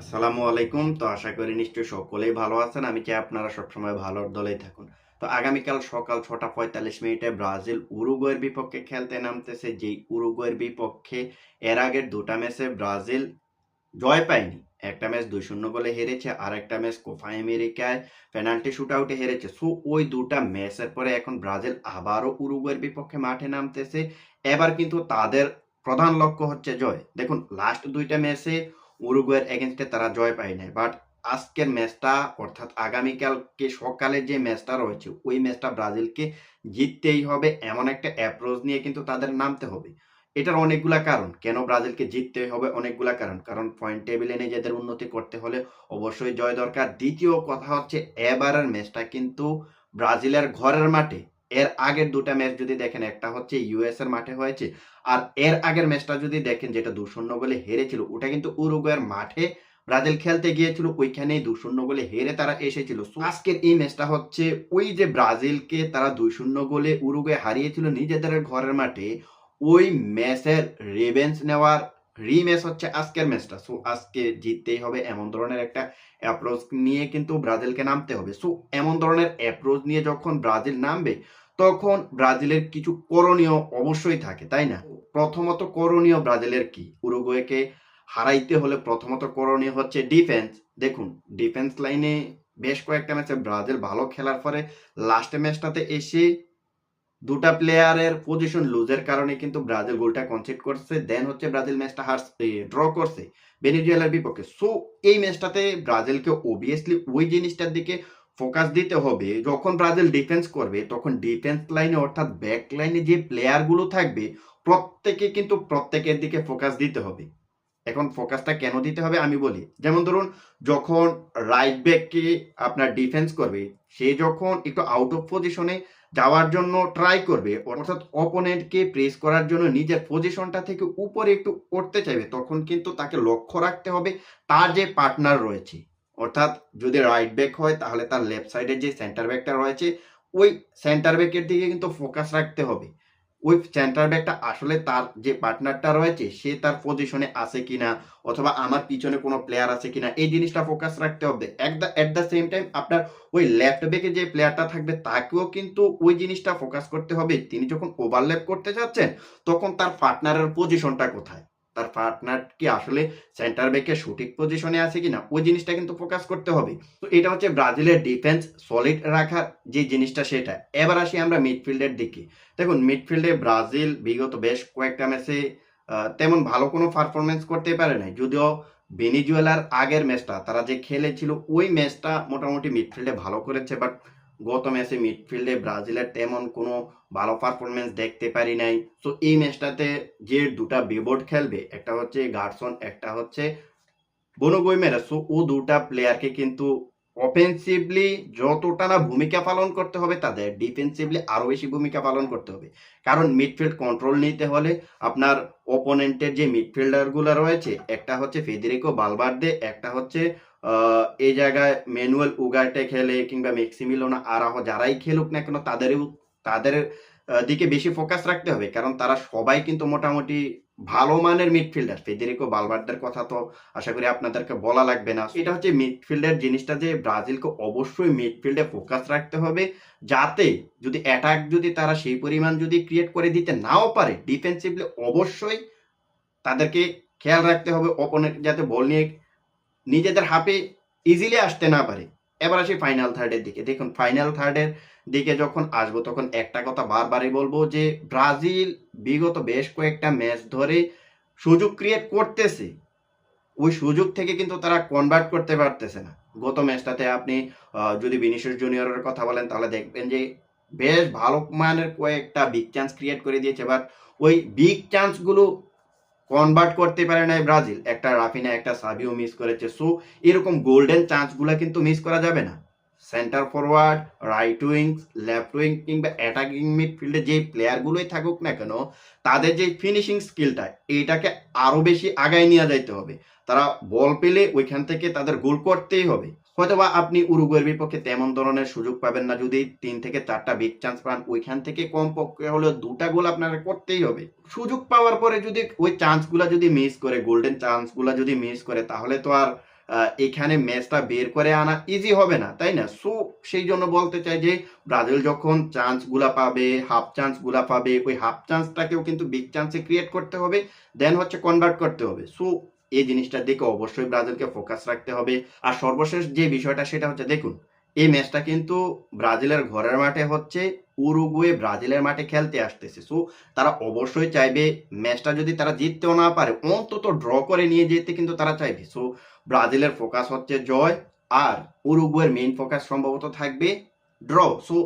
আসসালামু আলাইকুম। তো আশা করি নিশ্চয়ই সকলেই ভালো আছেন। আমি চাই আপনারা সবসময় ভালোর দলেই থাকুন। তো আগামীকাল সকাল ছটা পঁয়তাল্লিশ মিনিটে ব্রাজিল উরুগুয়ের বিপক্ষে খেলতে নামতেছে। যেই উরুগুয়ের বিপক্ষে এর আগের দুটা ম্যাচে ব্রাজিল জয় পায়নি। একটা ম্যাচ দুই শূন্য গোলে হেরেছে আর একটা ম্যাচ কোফা আমেরিকায় পেনাল্টি শুট আউটে হেরেছে। সো ওই দুটা ম্যাচের পরে এখন ব্রাজিল আবারও উরুগুয়ের বিপক্ষে মাঠে নামতেছে। এবার কিন্তু তাদের প্রধান লক্ষ্য হচ্ছে জয়। দেখুন, লাস্ট দুইটা ম্যাচে উরুগুয়ের এগেনস্টে তারা জয় পায় নাই। বাট আজকের ম্যাচটা, অর্থাৎ আগামীকালকে সকালে যে ম্যাচটা রয়েছে, ওই ম্যাচটা ব্রাজিলকে জিততেই হবে এমন একটা অ্যাপ্রোচ নিয়ে কিন্তু তাদের নামতে হবে। এটার অনেকগুলা কারণ। কেন ব্রাজিলকে জিততে হবে? অনেকগুলা কারণ। কারণ পয়েন্ট টেবিলে নিজেদের উন্নতি করতে হলে অবশ্যই জয় দরকার। দ্বিতীয় কথা হচ্ছে, এবারের ম্যাচটা কিন্তু ব্রাজিলের ঘরের মাঠে এর আগের দুটা ম্যাচ যদি দেখেন, একটা হচ্ছে ইউএস এর মাঠে হয়েছে, আর এর আগের ম্যাচটা যদি দেখেন, যেটা দু শূন্য হেরেছিল, ওটা কিন্তু উরুগুয়ের মাঠে ব্রাজিল খেলতে গিয়েছিল, ওইখানেই দু শূন্য গোলে হেরে তারা এসেছিল। আজকের এই ম্যাচটা হচ্ছে ওই যে ব্রাজিলকে তারা দুই শূন্য গোলে উরুগুয়ে হারিয়েছিল নিজেদের ঘরের মাঠে, ওই ম্যাচের রেভেন্স নেওয়ার রিম্যাচ হচ্ছে আজকের ম্যাচটা। সো, আজকে জিততেই হবে এমন ধরনের একটা অ্যাপ্রোচ নিয়ে কিন্তু ব্রাজিলকে নামতে হবে। সো, এমন ধরনের অ্যাপ্রোচ নিয়ে যখন ব্রাজিল নামবে, তখন ব্রাজিলের কিছু করণীয় অবশ্যই থাকে, তাই না? প্রথমত করণীয় ব্রাজিলের কি? উরুগুয়েকে হারাইতে হলে প্রথমত করণীয় হচ্ছে ডিফেন্স দেখুন ডিফেন্স লাইনে বেশ কয়েকটা ম্যাচে ব্রাজিল ভালো খেলার পরে লাস্ট ম্যাচটাতে এসে দুটা প্লেয়ারের পজিশন লুজের কারণে কিন্তু ব্রাজিল গোলটা কনসিড করছে দেন হচ্ছে ব্রাজিল ম্যাচটা হার ড্র করছে ভেনিজুয়েলার বিপক্ষে। সো এই ম্যাচটাতে ব্রাজিলকে অবভিয়াসলি ওই জিনিসটার দিকে ফোকাস দিতে হবে। যখন ব্রাজিল ডিফেন্স করবে, তখন ডিফেন্স লাইনে অর্থাৎ ব্যাক লাইনে যে প্লেয়ারগুলো থাকবে, প্রত্যেকে কিন্তু প্রত্যেকের দিকে ফোকাস দিতে হবে। এখন ফোকাসটা কেন দিতে হবে আমি বলি। যেমন ধরুন, যখন রাইট ব্যাককে আপনার ডিফেন্স করবে, সে যখন একটু আউট অফ পজিশনে যাওয়ার জন্য ট্রাই করবে, অর্থাৎ অপোনেন্টকে প্রেস করার জন্য নিজের পজিশনটা থেকে উপরে একটু উঠতে চাইবে, তখন কিন্তু তাকে লক্ষ্য রাখতে হবে তার যে পার্টনার রয়েছে। অর্থাৎ যদি রাইট ব্যাক হয়, তাহলে তার লেফট সাইডের যে সেন্টার ব্যাকটা রয়েছে, ওই সেন্টার ব্যাকের দিকে কিন্তু ফোকাস রাখতে হবে। ওই সেন্টার ব্যাকটা আসলে তার যে পার্টনারটা রয়েছে, সে তার পজিশনে আছে কিনা, অথবা আমার পিছনে কোনো প্লেয়ার আছে কিনা, এই জিনিসটা ফোকাস রাখতে হবে। অ্যাট দ্য সেম টাইম আপনার ওই লেফট ব্যাকে যে প্লেয়ারটা থাকবে, তাকেও কিন্তু ওই জিনিসটা ফোকাস করতে হবে। তিনি যখন ওভারল্যাপ করতে যাচ্ছেন, তখন তার পার্টনারের পজিশনটা কোথায়? তার পার্টনার কি আসলে সেন্টার ব্যাকে সঠিক পজিশনে আছে কিনা, ওই জিনিসটা কিন্তু ফোকাস করতে হবে। তো এটা হচ্ছে ব্রাজিলের ডিফেন্স সলিড রাখার যে জিনিসটা সেটা। এবার আসি আমরা মিডফিল্ডের দিকে। দেখুন মিডফিল্ডে ব্রাজিল বিগত বেশ কয়েকটা ম্যাচে তেমন ভালো কোনো পারফরমেন্স করতে পারে নাই। যদিও ভেনিজুয়েলার আগের ম্যাচটা তারা যে খেলেছিল, ওই ম্যাচটা মোটামুটি মিডফিল্ডে ভালো করেছে বাট গত ম্যাচে মিডফিল্ডে ব্রাজিলের তেমন কোনো ভালো পারফরমেন্স দেখতে পারি নাই। তো এই ম্যাচটাতে যে দুটা বিবোর্ড খেলবে, একটা হচ্ছে গার্সন একটা হচ্ছে বনুগুইমেরা সো ও দুটা প্লেয়ারকে কিন্তু অফেন্সিভলি যতটা না ভূমিকা পালন করতে হবে, তাদের ডিফেন্সিভলি আরও বেশি ভূমিকা পালন করতে হবে। কারণ মিডফিল্ড কন্ট্রোল নিতে হলে আপনার ওপোনেন্টের যে মিডফিল্ডারগুলো রয়েছে, একটা হচ্ছে ফেদেরিকো বালবার্দে একটা হচ্ছে এই জায়গায় ম্যানুয়াল উগার্টে খেলে কিংবা মেক্সিমিলোনা আরাহ যারাই খেলুক না কেন তাদেরও, তাদের দিকে বেশি ফোকাস রাখতে হবে। কারণ তারা সবাই কিন্তু মোটামুটি ভালো মানের মিডফিল্ডার ফেদেরিকো বালবার্দের কথা তো আশা করি আপনাদেরকে বলা লাগবে না। এটা হচ্ছে মিডফিল্ডের জিনিসটা যে ব্রাজিলকে অবশ্যই মিডফিল্ডে ফোকাস রাখতে হবে যাতে যদি অ্যাটাক যদি তারা সেই পরিমাণ যদি ক্রিয়েট করে দিতে নাও পারে ডিফেন্সিভলি অবশ্যই তাদেরকে খেয়াল রাখতে হবে। অপোনেন্ট যাতে বল নিয়ে নিজেদের হাফে ইজিলি আসতে না পারে। এবার আসি ফাইনাল থার্ডের দিকে। দেখুন ফাইনাল থার্ডের দিকে যখন আসব, তখন একটা কথা বারবারই বলব যে, ব্রাজিল বিগত বেশ কয়েকটা ম্যাচ ধরে সুযোগ ক্রিয়েট করতেছে। ওই সুযোগ থেকে কিন্তু তারা কনভার্ট করতে পারতেছে না। গত ম্যাচটাতে আপনি যদি বিনিশিয়াস জুনিয়রের কথা বলেন, তাহলে দেখবেন যে, বেশ ভালো মানের কয়েকটা বিগ চান্স ক্রিয়েট করে দিয়েছে। বাট ওই বিগ চান্সগুলো কনভার্ট করতে পারে নাই ব্রাজিল। একটা রাফিনা, একটা সাবিও মিস করেছে। সো এরকম গোল্ডেন চান্সগুলো কিন্তু মিস করা যাবে না। Centre forward right wings left wing কিংবা অ্যাটাকিং মিডফিল্ডে যে প্লেয়ারগুলোই থাকুক না কেন, তাদের যে ফিনিশিং স্কিলটা এটাকে আরও বেশি আগায় নিয়ে যাইতে হবে। তারা বল পেলে ওইখান থেকে তাদের গোল করতেই হবে। হয়তোবা আপনি উরুগুয়ের বিপক্ষে তেমন ধরনের সুযোগ পাবেন না, যদি তিন থেকে চারটা বিগ চান্স পান, ওইখান থেকে কম পক্ষে হলেও দুটা গোল আপনারা করতেই হবে। সুযোগ পাওয়ার পরে যদি ওই চান্সগুলা যদি মিস করে গোল্ডেন চান্সগুলা যদি মিস করে, তাহলে তো আর এখানে ম্যাচটা বের করে আনা ইজি হবে না, তাই না? সো সেই জন্য বলতে চাই যে, ব্রাজিল যখন চান্সগুলা পাবে হাফ চান্সগুলা পাবে, ওই হাফ চান্সটাকেও কিন্তু বিগ চান্সে ক্রিয়েট করতে হবে দেন হচ্ছে কনভার্ট করতে হবে। সো এই জিনিসটার দিকে অবশ্যই ব্রাজিলকে ফোকাস রাখতে হবে। আর সর্বশেষ যে বিষয়টা, সেটা হচ্ছে, দেখুন, এই ম্যাচটা কিন্তু ব্রাজিলের ঘরের মাঠে হচ্ছে, উরুগুয়ে ব্রাজিলের মাঠে খেলতে আসতেছে। সো তারা অবশ্যই চাইবে ম্যাচটা যদি তারা জিততেও না পারে, অন্তত ড্র করে নিয়ে যেতে কিন্তু তারা চাইবে। সো ব্রাজিলের ফোকাস হচ্ছে জয়, আর উরুগুয়ের মেইন ফোকাস সম্ভবত থাকবে ড্র সো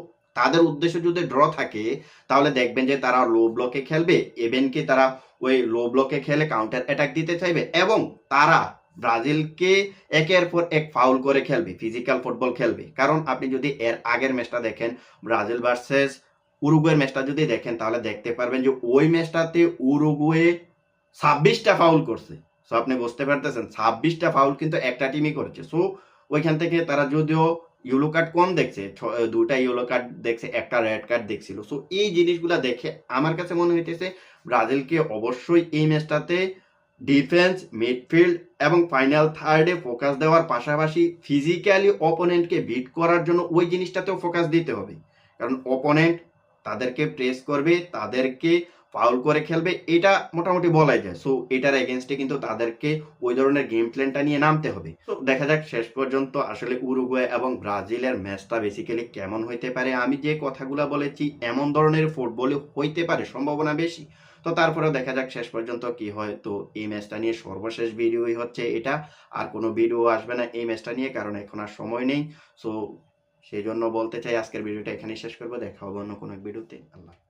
তাদের উদ্দেশ্য যদি ড্র থাকে, তাহলে দেখবেন যে তারা লো ব্লকে খেলবে এভেন কি তারা ওই লো ব্লকে খেলে কাউন্টার অ্যাটাক দিতে চাইবে এবং তারা ব্রাজিলকে একের পর এক ফাউল করে খেলবে ফিজিক্যাল ফুটবল খেলবে। কারণ আপনি যদি এর আগের ম্যাচটা দেখেন, ব্রাজিল ভার্সেস উরুগুয়ের ম্যাচটা যদি দেখেন, তাহলে দেখতে পারবেন যে ওই ম্যাচটাতে উরুগুয়ে ছাব্বিশটা ফাউল করছে। সো আপনি বুঝতে পারতেছেন, ছাব্বিশটা ফাউল কিন্তু একটা টিমই করেছে। সো ওইখান থেকে তারা যদিও ইয়েলো কার্ড কম দেখছে দুটা ইয়েলো কার্ড দেখছে, একটা রেড কার্ড দেখছিল। সো এই জিনিসগুলো দেখে আমার কাছে মনে হইতেছে ব্রাজিলকে অবশ্যই এই ম্যাচটাতে ডিফেন্স মিডফিল্ড এবং ফাইনাল থার্ডে ফোকাস দেওয়ার পাশাপাশি ফিজিক্যালি অপোনেন্টকে বিট করার জন্য ওই জিনিসটাতেও ফোকাস দিতে হবে। কারণ অপোনেন্ট তাদেরকে প্রেস করবে, তাদেরকে ফাউল করে খেলবে এটা মোটামুটি বলাই যায়। সো এটার এগেনস্টে কিন্তু তাদেরকে ওই ধরনের গেম প্ল্যানটা নিয়ে নামতে হবে। তো দেখা যাক শেষ পর্যন্ত আসলে উরুগুয়ে এবং ব্রাজিলের ম্যাচটা বেসিক্যালি কেমন হইতে পারে। আমি যে কথাগুলো বলেছি এমন ধরনের ফুটবলে হইতে পারে সম্ভাবনা বেশি। তো তারপরেও দেখা যাক শেষ পর্যন্ত কি হয়। তো এই ম্যাচটা নিয়ে সর্বশেষ ভিডিওই হচ্ছে এটা। আর কোনো ভিডিও আসবে না এই ম্যাচটা নিয়ে কারণ এখন আর সময় নেই। সো সেই জন্য বলতে চাই আজকের ভিডিওটা এখানেই শেষ করব। দেখা হবে অন্য কোনো এক ভিডিওতে। আল্লাহ